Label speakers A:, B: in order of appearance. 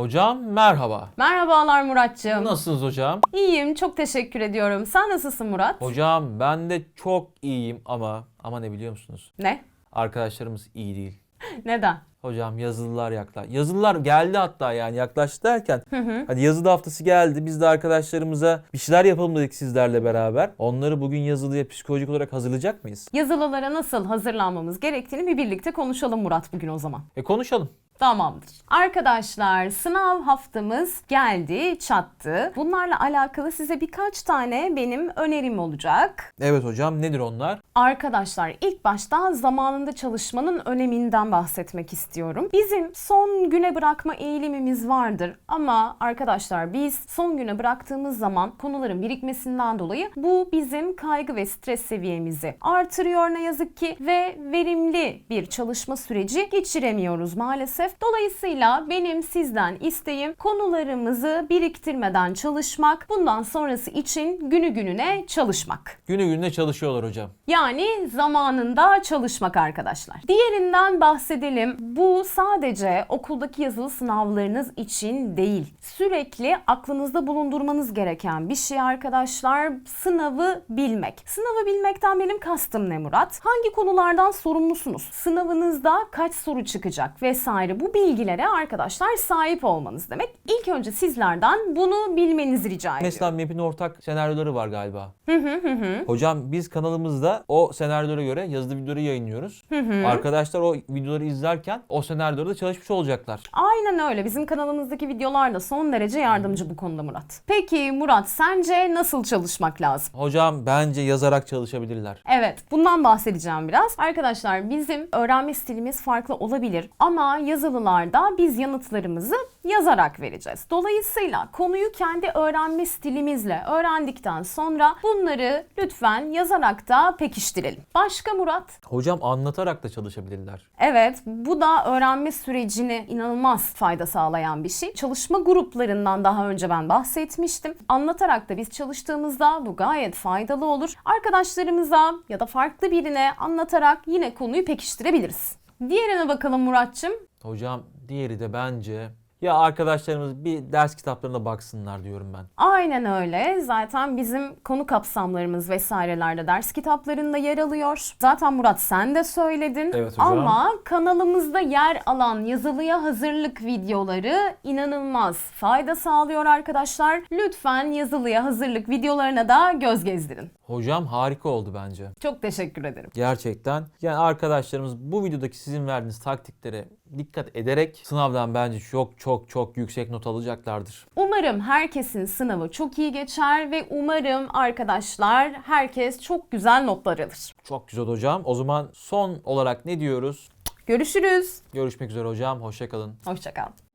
A: Hocam merhaba.
B: Merhabalar Muratcığım.
A: Nasılsınız hocam?
B: İyiyim, çok teşekkür ediyorum. Sen nasılsın Murat?
A: Hocam ben de çok iyiyim ama ama ne biliyor musunuz?
B: Ne?
A: Arkadaşlarımız iyi değil.
B: Neden?
A: Hocam yazılılar yaklaş. Yazılılar geldi hatta yani yaklaştı derken. Hadi yazılı haftası geldi. Biz de arkadaşlarımıza bir şeyler yapalım dedik sizlerle beraber. Onları bugün yazılıya psikolojik olarak hazırlayacak mıyız?
B: Yazılılara nasıl hazırlanmamız gerektiğini bir birlikte konuşalım Murat bugün o zaman.
A: E konuşalım.
B: Tamamdır. Arkadaşlar sınav haftamız geldi, çattı. Bunlarla alakalı size birkaç tane benim önerim olacak.
A: Evet hocam nedir onlar?
B: Arkadaşlar ilk başta zamanında çalışmanın öneminden bahsetmek istiyorum. Bizim son güne bırakma eğilimimiz vardır ama arkadaşlar biz son güne bıraktığımız zaman konuların birikmesinden dolayı bu bizim kaygı ve stres seviyemizi artırıyor ne yazık ki ve verimli bir çalışma süreci geçiremiyoruz maalesef. Dolayısıyla benim sizden isteğim konularımızı biriktirmeden çalışmak, bundan sonrası için günü gününe çalışmak.
A: Günü gününe çalışıyorlar hocam.
B: Yani zamanında çalışmak arkadaşlar. Diğerinden bahsedelim. Bu sadece okuldaki yazılı sınavlarınız için değil. Sürekli aklınızda bulundurmanız gereken bir şey arkadaşlar. Sınavı bilmek. Sınavı bilmekten benim kastım ne Murat? Hangi konulardan sorumlusunuz? Sınavınızda kaç soru çıkacak vesaire bu bilgilere arkadaşlar sahip olmanız demek. İlk önce sizlerden bunu bilmenizi rica ediyorum.
A: Mesela MEP'in ortak senaryoları var galiba. Hocam biz kanalımızda o senaryolara göre yazılı videoları yayınlıyoruz. Arkadaşlar o videoları izlerken o senaryoda çalışmış olacaklar.
B: Aynen öyle. Bizim kanalımızdaki videolar da son derece yardımcı bu konuda Murat. Peki Murat sence nasıl çalışmak lazım?
A: Hocam bence yazarak çalışabilirler.
B: Evet, bundan bahsedeceğim biraz. Arkadaşlar bizim öğrenme stilimiz farklı olabilir ama yazılılarda biz yanıtlarımızı yazarak vereceğiz. Dolayısıyla konuyu kendi öğrenme stilimizle öğrendikten sonra bunları lütfen yazarak da pekiştirelim. Başka Murat?
A: Hocam anlatarak da çalışabilirler.
B: Evet, bu da öğrenme sürecine inanılmaz fayda sağlayan bir şey. Çalışma gruplarından daha önce ben bahsetmiştim. Anlatarak da biz çalıştığımızda bu gayet faydalı olur. Arkadaşlarımıza ya da farklı birine anlatarak yine konuyu pekiştirebiliriz. Diğerine bakalım Muratçım.
A: Hocam diğeri de bence ya arkadaşlarımız bir ders kitaplarına baksınlar diyorum ben.
B: Aynen öyle. Zaten bizim konu kapsamlarımız vesairelerde ders kitaplarında yer alıyor. Zaten Murat sen de söyledin.
A: Evet hocam.
B: Ama kanalımızda yer alan yazılıya hazırlık videoları inanılmaz fayda sağlıyor arkadaşlar. Lütfen yazılıya hazırlık videolarına da göz gezdirin.
A: Hocam harika oldu bence.
B: Çok teşekkür ederim.
A: Gerçekten. Yani arkadaşlarımız bu videodaki sizin verdiğiniz taktiklere dikkat ederek sınavdan bence çok çok çok yüksek not alacaklardır.
B: Umarım herkesin sınavı çok iyi geçer ve umarım arkadaşlar herkes çok güzel notlar alır.
A: Çok güzel hocam. O zaman son olarak ne diyoruz?
B: Görüşürüz.
A: Görüşmek üzere hocam. Hoşçakalın.
B: Hoşçakal.